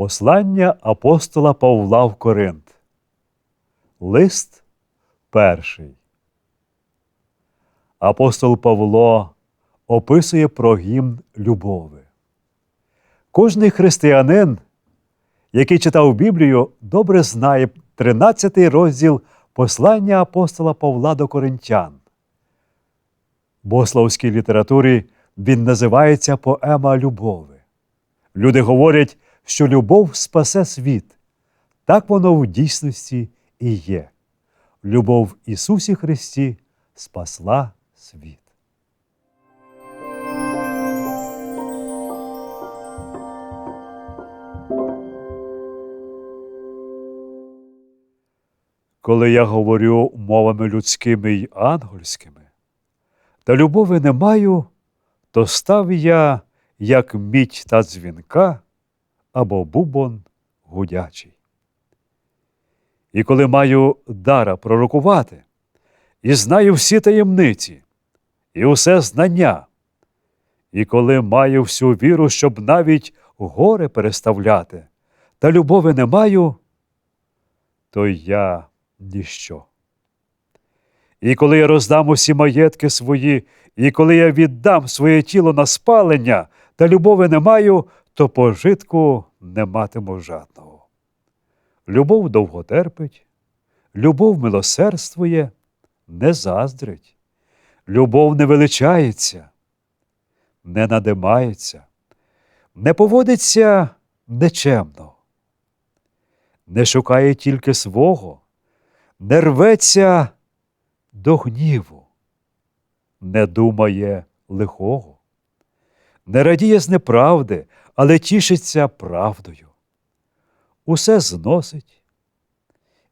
Послання апостола Павла в Коринт. Лист перший. Апостол Павло описує про гімн любови. Кожний християнин, який читав Біблію, добре знає 13 розділ послання апостола Павла до Коринтян. В богословській літературі він називається поема любови. Люди говорять, що любов спасе світ. Так воно в дійсності і є. Любов в Ісусі Христі спасла світ. Коли я говорю мовами людськими й ангельськими, та любові не маю, то став я, як мідь та дзвінка або бубон гудячий. І коли маю дара пророкувати, і знаю всі таємниці, і усе знання, і коли маю всю віру, щоб навіть горе переставляти, та любові не маю, то я ніщо. І коли я роздам усі маєтки свої, і коли я віддам своє тіло на спалення, та любові не маю, то пожитку не матиму жадного. Любов довго терпить, любов милосердствує, не заздрить, любов не величається, не надимається, не поводиться нечемно, не шукає тільки свого, не рветься до гніву, не думає лихого, не радіє з неправди, але тішиться правдою. Усе зносить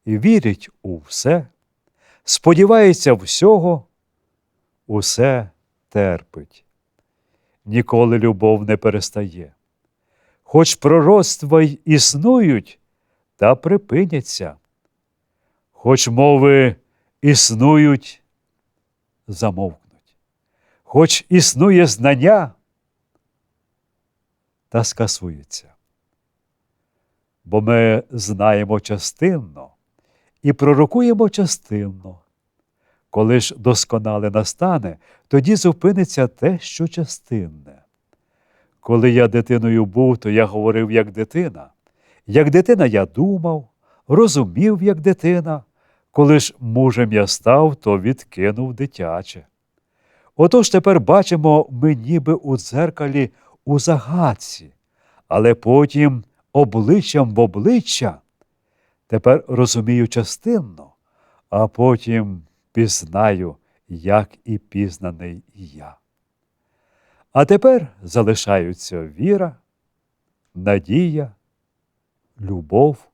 вірить у все, сподівається всього, усе терпить. Ніколи любов не перестає. Хоч пророцтва й існують, та припиняться. Хоч мови існують, замовкнуть. Хоч існує знання, та скасується. Бо ми знаємо частинно і пророкуємо частинно. Коли ж досконале настане, тоді зупиниться те, що частинне. Коли я дитиною був, то я говорив як дитина. Як дитина я думав, розумів, як дитина. Коли ж мужем я став, то відкинув дитяче. Отож тепер бачимо ми ніби у дзеркалі у загадці, але потім обличчям в обличчя. Тепер розумію частинно, а потім пізнаю, як і пізнаний я. А тепер залишаються віра, надія, любов,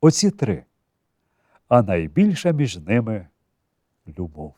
оці три, а найбільша між ними любов.